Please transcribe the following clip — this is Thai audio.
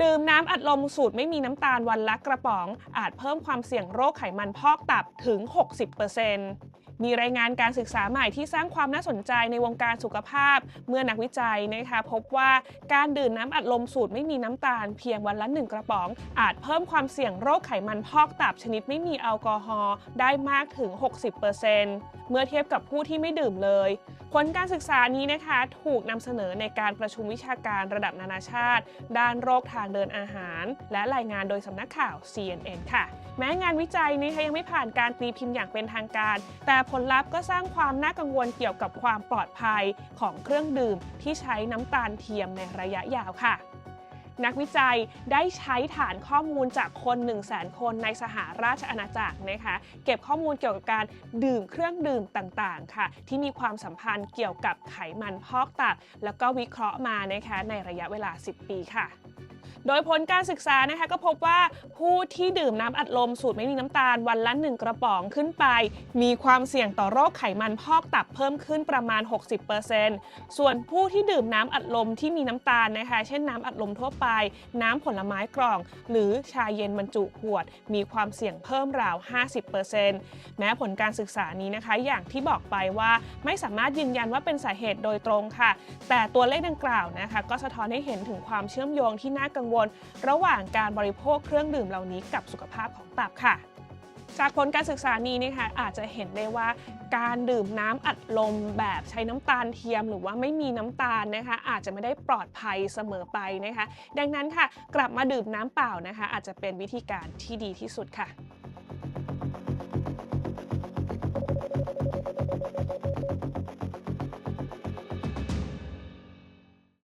ดื่มน้ำอัดลมสูตรไม่มีน้ำตาลวันละกระป๋อง อาจเพิ่มความเสี่ยงโรคไขมันพอกตับถึง 60% มีรายงานการศึกษาใหม่ที่สร้างความน่าสนใจในวงการสุขภาพ เมื่อนักวิจัยนะคะพบว่าการดื่มน้ำอัดลมสูตรไม่มีน้ำตาลเพียงวันละ 1 กระป๋อง อาจเพิ่มความเสี่ยงโรคไขมันพอกตับชนิดไม่มีแอลกอฮอล์ได้มากถึง 60%เมื่อเทียบกับผู้ที่ไม่ดื่มเลย ผลการศึกษานี้นะคะถูกนำเสนอในการประชุมวิชาการระดับนานาชาติ ด้านโรคทางเดินอาหาร และรายงานโดยสำนักข่าว CNN ค่ะ แม้งานวิจัยนี้ยังไม่ผ่านการตีพิมพ์อย่างเป็นทางการ แต่ผลลัพธ์ก็สร้างความน่ากังวลเกี่ยวกับความปลอดภัยของเครื่องดื่มที่ใช้น้ำตาลเทียมในระยะยาวค่ะนักวิจัยได้ใช้ฐานข้อมูลจากคน 1 0 0 0 0แคนในสหราชอาณาจักรนะคะ เก็บข้อมูลเกี่ยวกับการดื่มเครื่องดื่มต่างๆ ค่ะ ที่มีความสัมพันธ์เกี่ยวกับไขมันพอกตับ แล้วก็วิเคราะห์มานะคะในระยะเวลา 10 ปีค่ะ โดยผลการศึกษานะคะก็พบว่าผู้ที่ดื่มน้ำอัดลมสูตรไม่มีน้ำตาลวันละ 1 กระป๋องขึ้นไป มีความเสี่ยงต่อโรคไขมันพอกตับเพิ่มขึ้นประมาณ 60%ส่วนผู้ที่ดื่มน้ำอัดลมที่มีน้ำตาลนะคะ เช่นน้ำอัดลมทั่วไป น้ำผลไม้กล่อง หรือชาเย็นบรรจุขวด มีความเสี่ยงเพิ่มราว 50%แม้ผลการศึกษานี้นะคะ อย่างที่บอกไปว่าไม่สามารถยืนยันว่าเป็นสาเหตุโดยตรงค่ะ แต่ตัวเลขดังกล่าวนะคะ ก็สะท้อนให้เห็นถึงความเชื่อมโยงที่น่ากังวลระหว่างการบริโภคเครื่องดื่มเหล่านี้กับสุขภาพของตับค่ะจากผลการศึกษานี้นะคะอาจจะเห็นได้ว่าการดื่มน้ำอัดลมแบบใช้น้ำตาลเทียม หรือว่าไม่มีน้ำตาลนะคะ อาจจะไม่ได้ปลอดภัยเสมอไปนะคะ ดังนั้นค่ะ กลับมาดื่มน้ำเปล่านะคะ อาจจะเป็นวิธีการที่ดีที่สุดค่ะ